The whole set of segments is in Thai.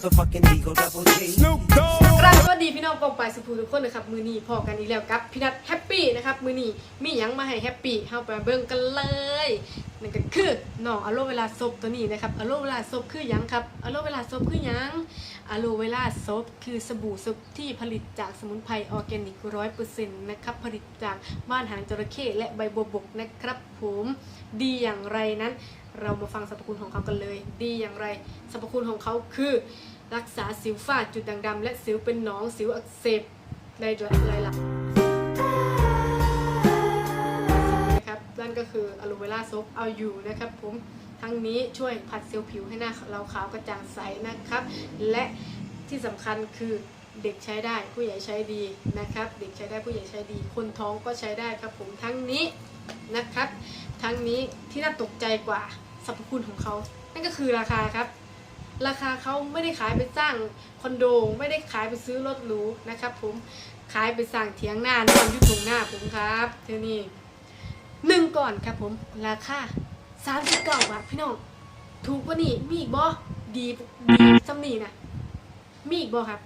motherfucking Eagle Double G. Snoop Dogg. ครับสวัสดีพี่น้องกองปลายสุภูทุกคนนะครับมือนี้พอกันอีกแล้วกับพี่นัทแฮปปี้นะครับมือนี้มีหยังมาให้แฮปปี้เฮาไปเบิ่งกันเลยนั่นก็คือน้องอะโลเวลาซบตัวนี้นะครับอะโลเวลาซบคือหยังครับอะโลเวลาซบคือหยังอะโลเวลาซบคือสบู่ซบที่ผลิตจากสมุนไพรออร์แกนิกร้อยเปอร์เซ็นต์นะครับผลิตจากบ้านหางจระเข้และใบบัวบกนะครับผมดีอย่างไรนั้น เรามาฟังสรรพคุณของเขากันเลย ดีอย่างไร สรรพคุณของเขาคือ รักษาสิวฝ้าจุดด่างดำและสิวเป็นหนองสิวอักเสบในหลายหลักนะครับนั่นก็คืออะโลเวลาซ p เอาอยู่นะครับผมทั้งนี้ช่วยผัดเซลล์ผิวให้หน้าเราขาวกระจ่างใสนะครับ และที่สำคัญคือเด็กใช้ได้ผู้ใหญ่ใช้ดีนะครับ เด็กใช้ได้ผู้ใหญ่ใช้ดี คนท้องก็ใช้ได้ครับผมทั้งนี้นะครับ ทั้งนี้ที่น่าตกใจกว่าสรรพคุณของเขา นั่นก็คือราคาครับ ราคาเขาไม่ได้ขายไปสร้างคอนโดไม่ได้ขายไปซื้อรถหรูนะครับผมขายไปสร้างเถียงหน้านอนอยุทงหน้าผมครับเท่านี้หนึ่งก่อนครับผมราคาสามสิบเก้าบาทพี่น้องถูกกว่านี่มีอีกบ่ดีดีซ้ำนี่นะมีอีกบ่ครับ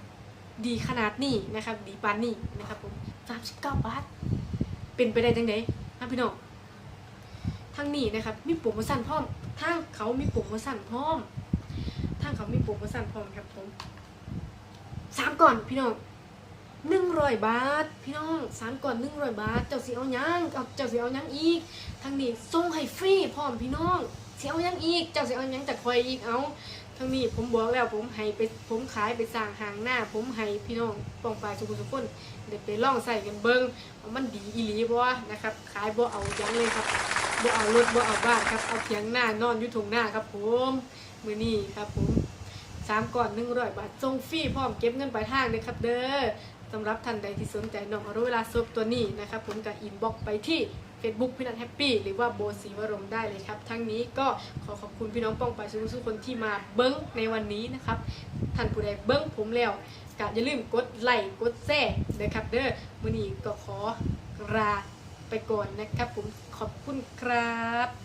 ดีขนาดนี้นะครับ ดีปานนี้นะครับผมสามสิบเก้าบาทเป็นไปได้จังไดนะพี่น้องทั้งนี้นะครับ มีโปรโมชั่นพร้อมทางเขามีโปรโมชั่นพร้อมางเขามีโปรโมชั่นพร้อมครับผมสามก่อนพี่น้องหนึ่งร้อยบาท พี่น้องสามก่อนหนึ่งร้อยบาท เจ้าสีเอายังเอาเจ้าสีเอายังอีกทางนี้ส่งให้ฟรีพร้อมพี่น้องเสียเอายังอีก เจ้าสีเอายังจากคอยอีกเอาทางนี้ผมบอกแล้วผมให้ไปผมขายไปสร้างหางหน้า ผมให้พี่น้องปองปลายสุขุสุขคนเดี๋ยวไปล่องใส่กันเบิ้งมันดีอีหลีบ่นะครับ ขายบ่เอายังเลยครับบ่เอารถบ่เอาบ้านครับเอาเพียงหน้านอนอยู่ทงหน้าครับผม มือนี้ครับผมสามก่อนหนึ่งร้อยบาทส่งฟรีพร้อมเก็บเงินปลายทางเลยครับเด้อสำหรับท่านใดที่สนใจน้องอรุเวลาซบตัวนี้นะครับผมกับอินบ็อกไปที่ Facebook พี่นัทแฮปปี้หรือว่าโบสีวรงค์ได้เลยครับ ทั้งนี้ก็ขอขอบคุณพี่น้องป้องไปทุกทุกคนที่มาเบิ้งในวันนี้นะครับ ท่านผู้ใดเบิ้งผมแล้วก็อย่าลืมกดไลค์กดแชร์นะครับเด้อมือนี้ก็ขอลาไปก่อนนะครับผมขอบคุณครับ